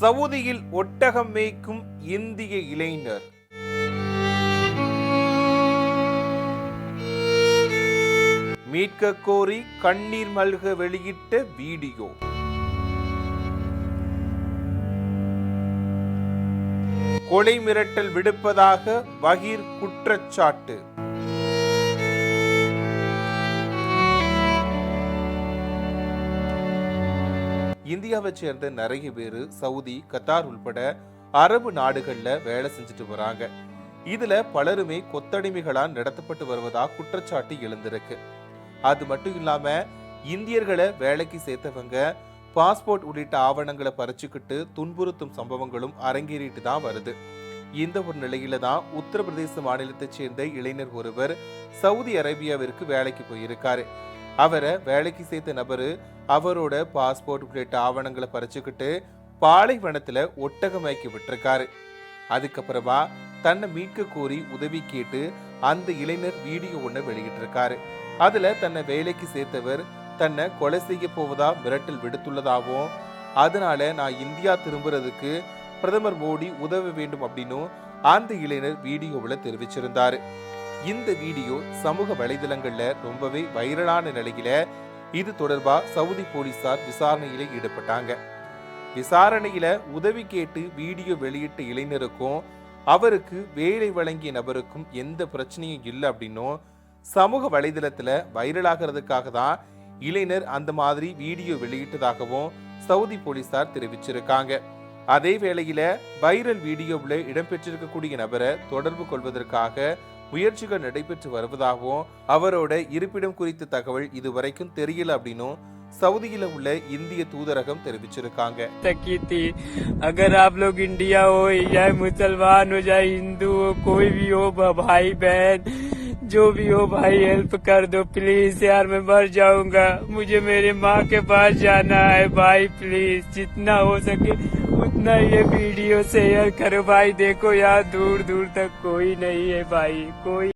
சவுதியில் ஒட்டகம் மேய்க்கும் இந்திய இளைஞர். மீட்க கோரி கண்ணீர் மல்க வெளியிட்ட வீடியோ. கொலை மிரட்டல் விடுப்பதாக பகீர் குற்றச்சாட்டு. இந்தியாவை சேர்ந்த நிறைய பேர் சவுதி கத்தார் உள்பட அரபு நாடுகள்ல வேலை செஞ்சுட்டு வராங்க. இதுல பலருமே கொத்தடிமைகளால் நடத்தப்பட்டு வருவதா குற்றச்சாட்டு எழுந்திருக்கு. அது மட்டும் இல்லாம இந்தியர்களை வேலைக்கு சேர்த்தவங்க பாஸ்போர்ட் உள்ளிட்ட ஆவணங்களை பறிச்சுக்கிட்டு துன்புறுத்தும் சம்பவங்களும் அரங்கேறிட்டு தான் வருது. இந்த ஒரு நிலையில தான் உத்தரப்பிரதேச மாநிலத்தைச் சேர்ந்த இளைஞர் ஒருவர் சவுதி அரேபியாவிற்கு வேலைக்கு போயிருக்காரு. அவரை வேலைக்கு சேர்த்த நபரு அவரோட பாஸ்போர்ட் உள்ளிட்ட ஆவணங்களை பறிச்சுக்கிட்டு பாலைவனத்தில் ஒட்டகமாக்கி விட்டுருக்காரு. அதுக்கப்புறமா தன்னை மீட்க கோரி உதவி கேட்டு அந்த இளைஞர் வீடியோ ஒன்று வெளியிட்டிருக்காரு. அதில் தன்னை வேலைக்கு சேர்த்தவர் தன்னை கொலை செய்ய போவதா மிரட்டல் விடுத்துள்ளதாகவும் அதனால நான் இந்தியா திரும்புறதுக்கு பிரதமர் மோடி உதவ வேண்டும் அப்படின்னும் அந்த இளைஞர் வீடியோவில் தெரிவிச்சிருந்தாரு. இந்த வீடியோ சமூக வலைதளங்கள்ல ரொம்பவே வைரலான நிலையில இது தொடர்பா சவுதி போலீசார் விசாரணையில ஈடுபட்டாங்க. விசாரணையில உதவி கேட்டு வீடியோ வெளியிட்ட இளைஞருக்கும் அவருக்கு வேலை வழங்கிய நபருக்கும் எந்த பிரச்சனையும் இல்லை அப்படின்னும் சமூக வலைதளத்துல வைரலாகிறதுக்காக தான் இளைஞர் அந்த மாதிரி வீடியோ வெளியிட்டதாகவும் சவுதி போலீசார் தெரிவிச்சிருக்காங்க. அதே வேளையில வைரல் வீடியோவில் இடம்பெற்றிருக்கக்கூடிய நபரை தொடர்பு கொள்வதற்காக முயற்சிகள் நடைபெற்று வருவதாகவும் அவரோட இருப்பிடம் குறித்த தகவல் இதுவரைக்கும் தெரியல அப்படின்னும் சவுதியில உள்ள இந்திய தூதரகம் தெரிவிச்சிருக்காங்க तक की थी अगर आप लोग इंडिया हो या मुसलमान हो या हिंदू हो कोई भी हो भ- भाई बहन जो भी हो भाई हेल्प कर दो प्लीज़ यार, मैं मर जाऊँगा। मुझे मेरे माँ के पास जाना है भाई प्लीज़ जितना हो सके उतना ये वीडियो शेयर करो। भाई, देखो यार दूर दूर तक कोई नहीं है भाई, कोई